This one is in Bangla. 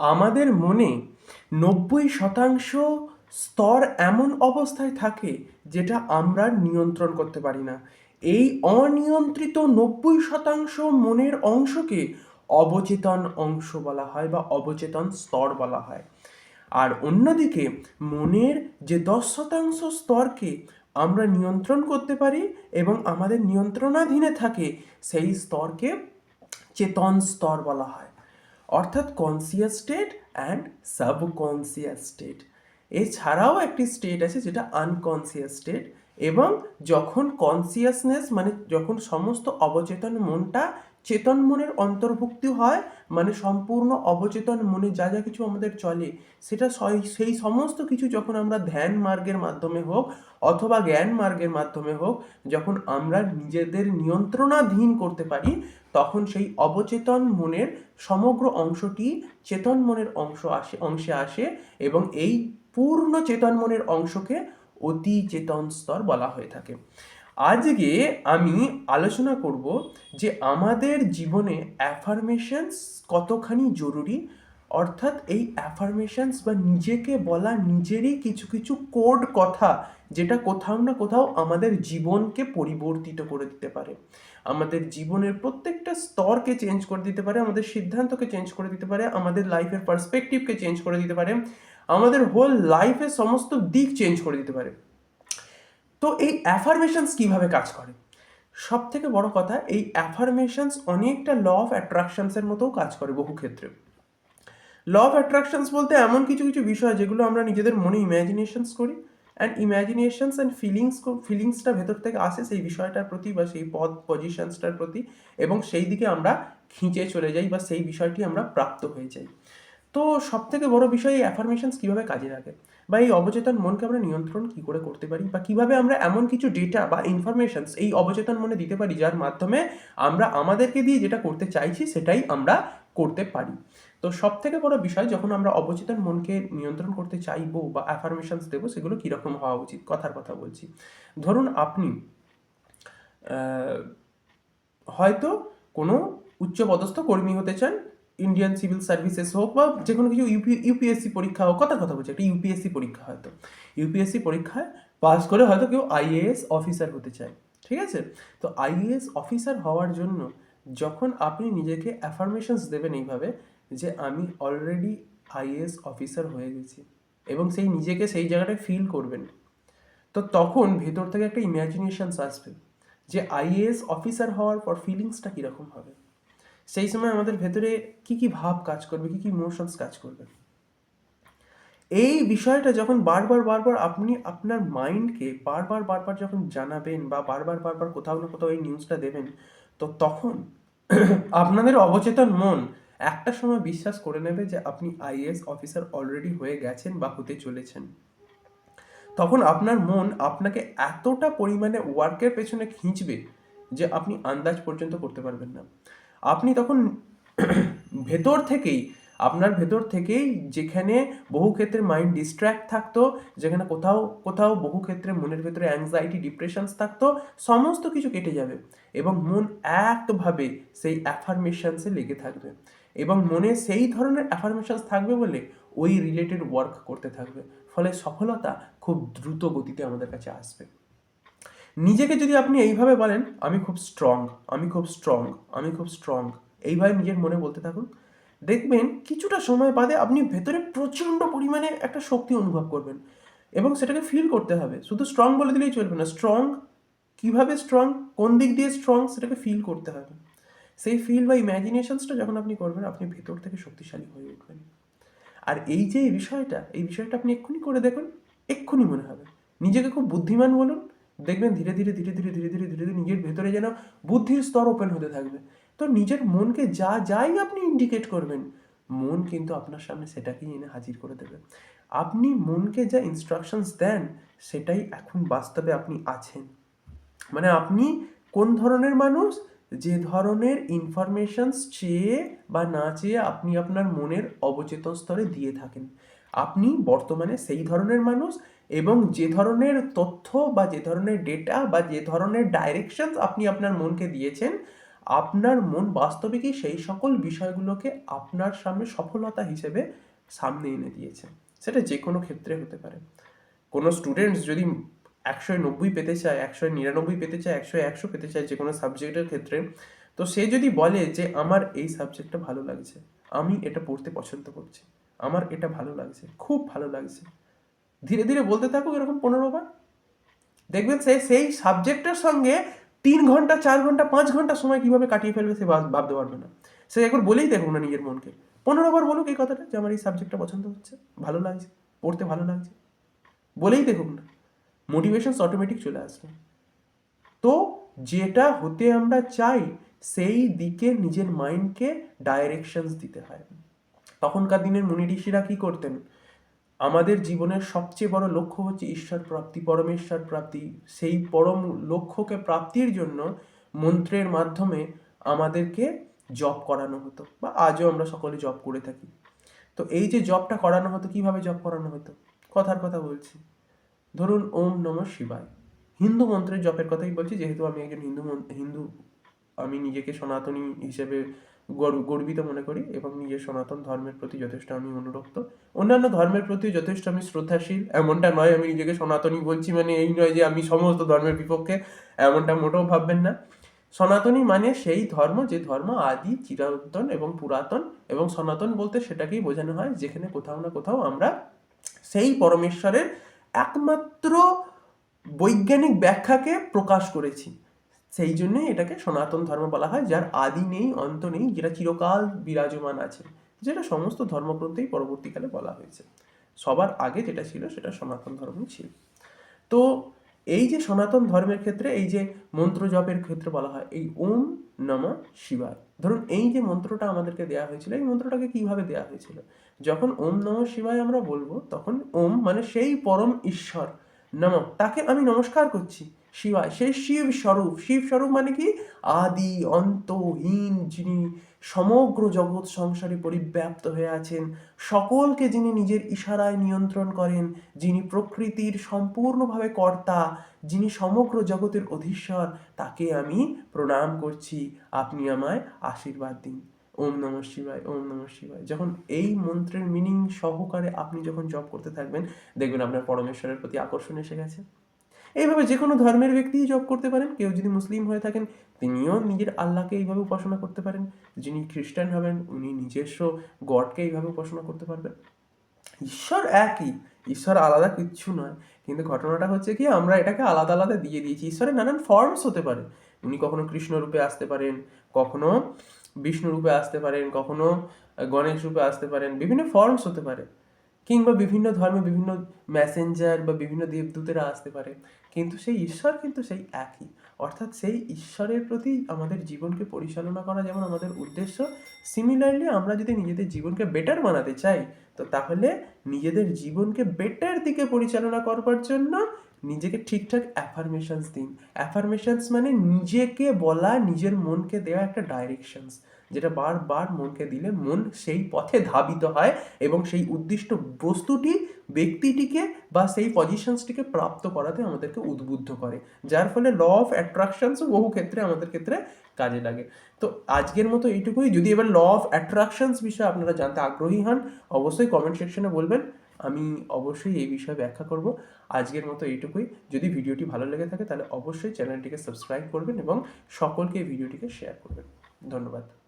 আমাদের মনে নব্বই শতাংশ স্তর এমন অবস্থায় থাকে যেটা আমরা নিয়ন্ত্রণ করতে পারি না। এই অনিয়ন্ত্রিত নব্বই শতাংশ মনের অংশকে অবচেতন অংশ বলা হয় বা অবচেতন স্তর বলা হয়। আর অন্যদিকে মনের যে দশ শতাংশ স্তরকে আমরা নিয়ন্ত্রণ করতে পারি এবং আমাদের নিয়ন্ত্রণাধীনে থাকে, সেই স্তরকে চেতন স্তর বলা হয়। অর্থাৎ conscious state and subconscious state এছাড়াও একটি স্টেট আছে যেটা আনকনসিয়াস স্টেট এবং যখন কনসিয়াসনেস মানে যখন সমস্ত অবচেতন মনটা চেতন মনের অন্তর্ভুক্তি হয় মানে সম্পূর্ণ অবচেতন মনে যা যা কিছু আমাদের চলে, সেটা সই- সমস্ত কিছু যখন আমরা ধ্যান মার্গের মাধ্যমে হোক অথবা জ্ঞান মার্গের মাধ্যমে হোক, যখন আমরা নিজেদের নিয়ন্ত্রণাধীন করতে পারি, তখন সেই অবচেতন মনের সমগ্র অংশটি চেতন মনের অংশ আসে, অংশে আসে এবং এই পূর্ণ চেতন মনের অংশকে অতি চেতন স্তর বলা হয়ে থাকে। আজকে আমি আলোচনা করব যে আমাদের জীবনে অ্যাফার্মেশনস কতখানি জরুরি, অর্থাৎ এই অ্যাফার্মেশনস বা নিজেকে বলা নিজেরই কিছু কিছু কোড কথা যেটা কোথাও না কোথাও আমাদের জীবনকে পরিবর্তিত করে দিতে পারে। আমাদের জীবনের প্রত্যেকটা স্তরকে চেঞ্জ করে দিতে পারে, আমাদের সিদ্ধান্তকে চেঞ্জ করে দিতে পারে, আমাদের লাইফের পার্সপেক্টিভকে চেঞ্জ করে দিতে পারে, আমাদের হোল লাইফের সমস্ত দিক চেঞ্জ করে দিতে পারে। তো এই অ্যাফার্মেশনস কীভাবে কাজ করে? সব থেকে বড় কথা, এই অ্যাফার্মেশনস অনেকটা ল অফ অ্যাট্রাকশনসের মতোও কাজ করে বহু ক্ষেত্রে। ল অফ অ্যাট্রাকশনস বলতে এমন কিছু কিছু বিষয় যেগুলো আমরা নিজেদের মনে ইম্যাজিনেশনস করি অ্যান্ড ইম্যাজিনেশনস অ্যান্ড ফিলিংস ফিলিংসটা ভেতর থেকে আসে সেই বিষয়টার প্রতি বা সেই পদ পজিশনসটার প্রতি এবং সেই দিকে আমরা খিঁচে চলে যাই বা সেই বিষয়টি আমরা প্রাপ্ত হয়ে যাই। তো সব থেকে বড় বিষয় এই অ্যাফার্মেশনস কীভাবে কাজে লাগে? বা এই অবচেতন মনকে আমরা নিয়ন্ত্রণ কী করে করতে পারি? বা কীভাবে আমরা এমন কিছু ডেটা বা ইনফরমেশনস এই অবচেতন মনে দিতে পারি, যার মাধ্যমে আমরা আমাদেরকে দিয়ে যেটা করতে চাইছি সেটাই আমরা করতে পারি? তো সব থেকে বড় বিষয়, যখন আমরা অবচেতন মনকে নিয়ন্ত্রণ করতে চাইব বা অ্যাফার্মেশনস দেবো, সেগুলো কীরকম হওয়া উচিত? কথার কথা বলছি। ধরুন আপনি হয়তো কোনো উচ্চপদস্থ কর্মী হতে চান ইন্ডিয়ান সিভিল সার্ভিসেস হোক বা যে কোনো কিছু ইউপি ইউপিএসসি পরীক্ষা হোক, কথা কথা বলছি, একটা ইউপিএসসি পরীক্ষা হয়তো। ইউপিএসসি পরীক্ষায় পাস করে হয়তো কেউ আইএএস অফিসার হতে চায়, ঠিক আছে? তো আইএএস অফিসার হওয়ার জন্য যখন আপনি নিজেকে অ্যাফার্মেশনস দেবেন এইভাবে যে আমি অলরেডি আইএএস অফিসার হয়ে গেছি এবং সেই নিজেকে সেই জায়গাটায় ফিল করবেন। তো তখন ভেতর থেকে একটা ইমাজিনেশনস আসবে যে আইএএস অফিসার হওয়ার পর ফিলিংসটা কীরকম হবে? সেই সময় আমাদের ভেতরে কি কি ভাব কাজ করবে, কি কি ইমোশনস কাজ করবে। এই বিষয়টা যখন বারবার বারবার আপনি আপনার মাইন্ডকে বারবার বারবার যখন জানাবেন বা বারবার বারবার কোথাও না কোথাও এই নিউজটা দেবেন, তো তখন আপনাদের অবচেতন মন একটা সময় বিশ্বাস করে নেবে যে আপনি আইএস অফিসার অলরেডি হয়ে গেছেন বা হতে চলেছেন। তখন আপনার মন আপনাকে এতটা পরিমাণে ওয়ার্কের পেছনে খিঁচবে যে আপনি আন্দাজ পর্যন্ত করতে পারবেন না। আপনি তখন ভেতর থেকেই, আপনার ভেতর থেকেই যেখানে বহু ক্ষেত্রে মাইন্ড ডিস্ট্র্যাক্ট থাকতো, যেখানে কোথাও কোথাও বহু ক্ষেত্রে মনের ভেতরে অ্যাংজাইটি ডিপ্রেশনস থাকতো, সমস্ত কিছু কেটে যাবে এবং মন একভাবে সেই অ্যাফার্মেশনসে লেগে থাকবে এবং মনে সেই ধরনের অ্যাফার্মেশনস থাকবে বলে ওই রিলেটেড ওয়ার্ক করতে থাকবে। ফলে সফলতা খুব দ্রুত গতিতে আমাদের কাছে আসবে। নিজেকে যদি আপনি এইভাবে বলেন, আমি খুব স্ট্রং আমি খুব স্ট্রং আমি খুব স্ট্রং এইভাবে নিজের মনে বলতে থাকুন, দেখবেন কিছুটা সময় বাদে আপনি ভেতরে প্রচণ্ড পরিমাণে একটা শক্তি অনুভব করবেন এবং সেটাকে ফিল করতে হবে। শুধু স্ট্রং বলে দিলেই চলবে না স্ট্রং কীভাবে স্ট্রং কোন দিক দিয়ে স্ট্রং সেটাকে ফিল করতে হবে। সেই ফিল বা ইম্যাজিনেশনসটা যখন আপনি করবেন, আপনি ভেতর থেকে শক্তিশালী হয়ে উঠবেন। আর এই যে বিষয়টা, এই বিষয়টা আপনি এক্ষুনি করে দেখুন, এক্ষুনি মনে হবে। নিজেকে খুব বুদ্ধিমান বলুন দেখবেন ধীরে ধীরে ধীরে ধীরে ধীরে ধীরে ধীরে ধীরে নিজের ভেতরে যেন বুদ্ধির স্তর ওপেন হতে থাকবে। তো নিজের মনকে যা যাই আপনি ইন্ডিকেট করবেন, মন কিন্তু আপনার সামনে সেটাকেই এনে হাজির করে দেবে। আপনি মনকে যা ইনস্ট্রাকশনস দেন, সেটাই এখন বাস্তবে আপনি আছেন। মানে আপনি কোন ধরনের মানুষ যে ধরনের ইনফরমেশনস চেয়ে বা না চেয়ে আপনি আপনার মনের অবচেতন স্তরে দিয়ে থাকেন। আপনি বর্তমানে সেই ধরনের মানুষ এবং যে ধরনের তথ্য বা যে ধরনের ডেটা বা যে ধরনের ডাইরেকশনস আপনি আপনার মনকে দিয়েছেন, আপনার মন বাস্তবিকই সেই সকল বিষয়গুলোকে আপনার সামনে সফলতা হিসেবে সামনে এনে দিয়েছে। সেটা যে কোনো ক্ষেত্রে হতে পারে। কোনো স্টুডেন্টস যদি একশো নব্বই পেতে চায়, একশো নিরানব্বই পেতে চায়, একশো একশো পেতে চায় যে কোনো সাবজেক্টের ক্ষেত্রে, তো সে যদি বলে যে আমার এই সাবজেক্টটা ভালো লাগছে, আমি এটা পড়তে পছন্দ করছি, আমার এটা ভালো লাগছে, খুব ভালো লাগছে, ধীরে ধীরে বলতে থাকুক এরকম পনেরো বার। দেখবেন সে সেই সাবজেক্টের সঙ্গে তিন ঘণ্টা, চার ঘণ্টা, পাঁচ ঘণ্টা সময় কীভাবে কাটিয়ে ফেলবে সে ভাব- ভাবতে পারবে না। সে একবার বলেই দেখুক না নিজের মনকে, পনেরো বার বলুক এই কথাটা যে আমার এই সাবজেক্টটা পছন্দ হচ্ছে, ভালো লাগছে, পড়তে ভালো লাগছে, বলেই দেখুক না। মোটিভেশনস অটোমেটিক চলে আসবে। তো যেটা হতে আমরা চাই, সেই দিকে নিজের মাইন্ডকে ডাইরেকশনস দিতে হয়। তখনকার দিনের মুনি ঋষিরা কি করতেন? আমাদের জীবনের সবচেয়ে বড় লক্ষ্য হচ্ছে ঈশ্বর প্রাপ্তি, পরমেশ্বর প্রাপ্তি। সেই পরম লক্ষ্যকে প্রাপ্তির জন্য মন্ত্রের মাধ্যমে আমাদেরকে জব করানো হতো বা আজও আমরা সকলে জব করে থাকি। তো এই যে জবটা করানো হতো, কীভাবে জব করানো হতো? কথার কথা বলছি। ধরুন ওম নম শিবায়। হিন্দু মন্ত্রের জপের কথাই বলছি, যেহেতু আমি একজন হিন্দু হিন্দু, আমি নিজেকে সনাতনী হিসেবে গর্ব- গর্বিত মনে করি এবং নিজের সনাতন ধর্মের প্রতি যথেষ্ট আমি অনুরক্ত। অন্যান্য ধর্মের প্রতি যথেষ্ট আমি শ্রদ্ধাশীল, এমনটা নয় আমি নিজেকে সনাতনী বলছি মানে এই নয় যে আমি সমস্ত ধর্মের বিপক্ষে, এমনটা মোটেও ভাববেন না। সনাতনী মানে সেই ধর্ম যে ধর্ম আদি, চিরন্তন এবং পুরাতন এবং সনাতন বলতে সেটাকেই বোঝানো হয়, যেখানে কোথাও না কোথাও আমরা সেই পরমেশ্বরের একমাত্র বৈজ্ঞানিক ব্যাখ্যাকে প্রকাশ করেছি। সেই জন্যই এটাকে সনাতন ধর্ম বলা হয়, যার আদি নেই, অন্ত নেই, যেটা চিরকাল বিরাজমান আছে, যেটা সমস্ত ধর্মগ্রন্থেই পরবর্তীকালে বলা হয়েছে। সবার আগে যেটা ছিল সেটা সনাতন ধর্মই ছিল। তো এই যে সনাতন ধর্মের ক্ষেত্রে এই যে মন্ত্র জপের ক্ষেত্রে বলা হয়, এই ওম নম শিবায়। ধরুন, এই যে মন্ত্রটা আমাদেরকে দেয়া হয়েছিল, এই মন্ত্রটাকে কীভাবে দেয়া হয়েছিল? যখন ওম নম শিবায় আমরা বলব, তখন ওম মানে সেই পরম ঈশ্বর, নম, তাকে আমি নমস্কার করছি। শিবায়। সেই শিব স্বরূপ শিব স্বরূপ মানে কি? আদি অন্তহীন যিনি সমগ্র জগৎ সংসারে পরিব্যাপ্ত হয়ে আছেন, সকলকে যিনি নিজের ইশারায় নিয়ন্ত্রণ করেন, যিনি প্রকৃতির সম্পূর্ণভাবে কর্তা, যিনি সমগ্র জগতের অধীশ্বর, তাকে আমি প্রণাম করছি। আপনি আমায় আশীর্বাদ দিন। ওম নম শিবায়, ওম নম শিবায়। যখন এই মন্ত্রের মিনিং সহকারে আপনি যখন জপ করতে থাকবেন, দেখবেন আপনার পরমেশ্বরের প্রতি আকর্ষণ এসে গেছে। এইভাবে যে কোনো ধর্মের ব্যক্তিই জব করতে পারেন। কেউ যদি মুসলিম হয়ে থাকেন, তিনিও নিজের আল্লাহকে এইভাবে উপাসনা করতে পারেন। যিনি খ্রিস্টান হবেন, উনি নিজস্ব গডকে এইভাবে উপাসনা করতে পারবেন। ঈশ্বর একই, ঈশ্বর আলাদা কিচ্ছু নয়। কিন্তু ঘটনাটা হচ্ছে কি, আমরা এটাকে আলাদা আলাদা দিয়ে দিয়েছি। ঈশ্বরের নানান ফর্মস হতে পারে। উনি কখনো কৃষ্ণ রূপে আসতে পারেন, কখনো বিষ্ণু রূপে আসতে পারেন, কখনো গণেশ রূপে আসতে পারেন, বিভিন্ন ফর্মস হতে পারে। কিংবা বিভিন্ন ধর্মে বিভিন্ন মেসেঞ্জার বা বিভিন্ন দেবদূতেরা আসতে পারে। কিন্তু সেই ঈশ্বর কিন্তু সেই একই। অর্থাৎ সেই ঈশ্বরের প্রতি আমাদের জীবনকে পরিচালনা করা যেমন আমাদের উদ্দেশ্য সিমিলারলি আমরা যদি নিজেদের জীবনকে বেটার বানাতে চাই, তো তাহলে নিজেদের জীবনকে বেটার দিকে পরিচালনা করবার জন্য নিজেকে ঠিকঠাক অ্যাফার্মেশনস দিন। অ্যাফার্মেশনস মানে নিজেকে বলা, নিজের মনকে দেওয়া একটা ডাইরেকশনস যেটা বারবার মনকে দিলে মন সেই পথে ধাবিত হয় এবং সেই উদ্দিষ্ট বস্তুটি ব্যক্তিটিকে বা সেই পজিশনসটিকে প্রাপ্ত করাতে আমাদেরকে উদ্বুদ্ধ করে। যার ফলে ল অফ অ্যাট্রাকশনসও বহু ক্ষেত্রে আমাদের ক্ষেত্রে কাজে লাগে। তো আজকের মতো এইটুকুই। যদি এবার ল অফ অ্যাট্রাকশনস বিষয়ে আপনারা জানতে আগ্রহী হন, অবশ্যই কমেন্ট সেকশনে বলবেন। আমি অবশ্যই এই বিষয়ে ব্যাখ্যা করব। আজকের মতো এইটুকুই। যদি ভিডিওটি ভালো লেগে থাকে, তাহলে অবশ্যই চ্যানেলটিকে সাবস্ক্রাইব করবেন এবং সকলকে এই ভিডিওটিকে শেয়ার করবেন। ধন্যবাদ।